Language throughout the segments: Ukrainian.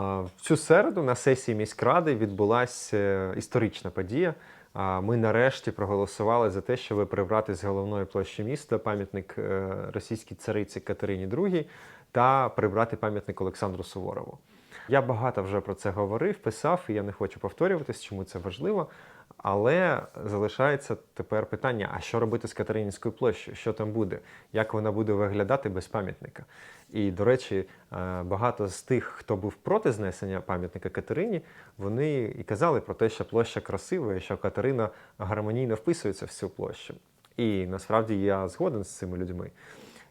В цю середу на сесії міськради відбулася історична подія. Ми нарешті проголосували за те, щоб прибрати з головної площі міста пам'ятник е, російській цариці Катерині II та прибрати пам'ятник Олександру Суворову. Я багато вже про це говорив, писав, і я не хочу повторюватись, чому це важливо. Але залишається тепер питання: а що робити з Катеринівською площею? Що там буде? Як вона буде виглядати без пам'ятника? І, до речі, е, багато з тих, хто був проти знесення пам'ятника Катерині, вони і казали про те, що площа красива, і що Катерина гармонійно вписується в цю площу. І насправді я згоден з цими людьми.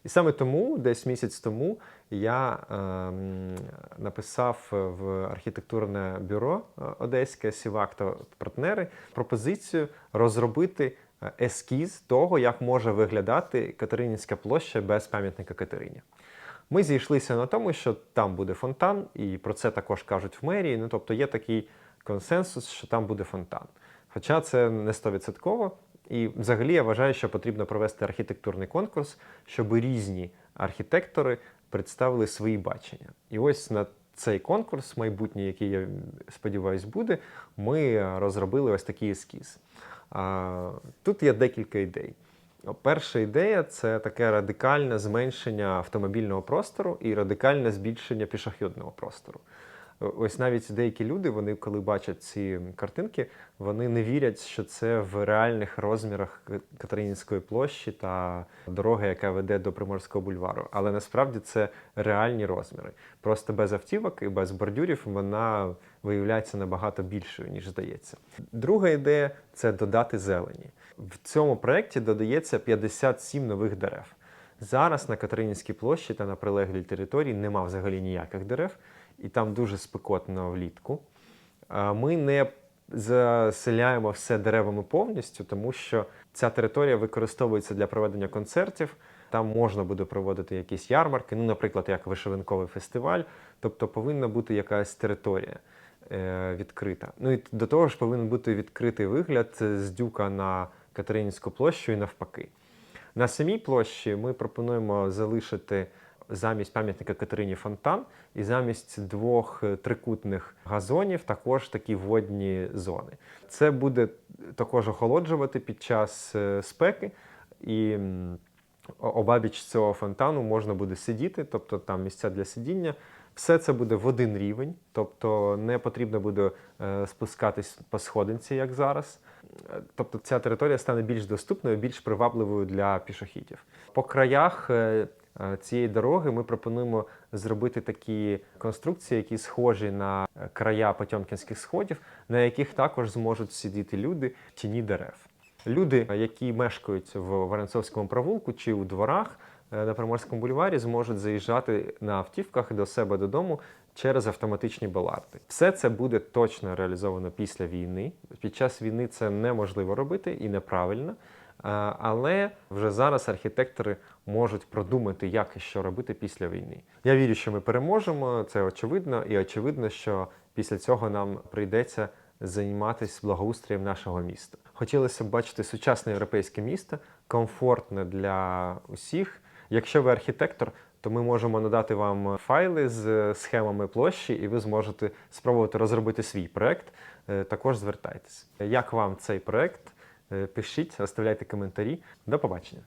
І саме тому, десь місяць тому, я ем, написав в архітектурне бюро е, Одеське Сівак та партнери пропозицію розробити е, ескіз того, як може виглядати Катеринівська площа без пам'ятника Катерині. Ми зійшлися на тому, що там буде фонтан, і про це також кажуть в мерії. Ну тобто є такий консенсус, що там буде фонтан. Хоча це не стовідсотково. І взагалі я вважаю, що потрібно провести архітектурний конкурс, щоб різні архітектори представили свої бачення. І ось на цей конкурс, майбутній, який я сподіваюся буде, ми розробили ось такий ескіз. Тут є декілька ідей. Перша ідея це таке радикальне зменшення автомобільного простору і радикальне збільшення пішохідного простору. Ось навіть деякі люди, вони коли бачать ці картинки, вони не вірять, що це в реальних розмірах Катеринівської площі та дороги, яка веде до Приморського бульвару. Але насправді це реальні розміри. Просто без автівок і без бордюрів вона виявляється набагато більшою, ніж здається. Друга ідея це додати зелені. В цьому проєкті додається 57 нових дерев. Зараз на Катеринівській площі та на прилеглій території нема взагалі ніяких дерев і там дуже спекотно влітку. Ми не заселяємо все деревами повністю, тому що ця територія використовується для проведення концертів. Там можна буде проводити якісь ярмарки, ну, наприклад, як вишиванковий фестиваль. Тобто повинна бути якась територія е, відкрита. Ну і до того ж повинен бути відкритий вигляд з дюка на Катеринівську площу і навпаки. На самій площі ми пропонуємо залишити замість пам'ятника Катерині Фонтан і замість двох трикутних газонів також такі водні зони. Це буде також охолоджувати під час е, спеки, і обабіч цього фонтану можна буде сидіти, тобто там місця для сидіння. Все це буде в один рівень, тобто не потрібно буде е, спускатись по сходинці, як зараз. Тобто ця територія стане більш доступною, більш привабливою для пішохідів. По краях е, цієї дороги ми пропонуємо зробити такі конструкції, які схожі на края Потьомкінських сходів, на яких також зможуть сидіти люди в тіні дерев. Люди, які мешкають в Воронцовському провулку чи у дворах е, на Приморському бульварі, зможуть заїжджати на автівках до себе додому через автоматичні баларди. Все це буде точно реалізовано після війни. Під час війни це неможливо робити і неправильно. Але вже зараз архітектори можуть продумати, як і що робити після війни. Я вірю, що ми переможемо, це очевидно, і очевидно, що після цього нам прийдеться займатися благоустроєм нашого міста. Хотілося б бачити сучасне європейське місто, комфортне для усіх. Якщо ви архітектор, то ми можемо надати вам файли з схемами площі, і ви зможете спробувати розробити свій проект. Е, також звертайтеся. Як вам цей проект? Е, Пишіть, оставляйте коментарі. До побачення.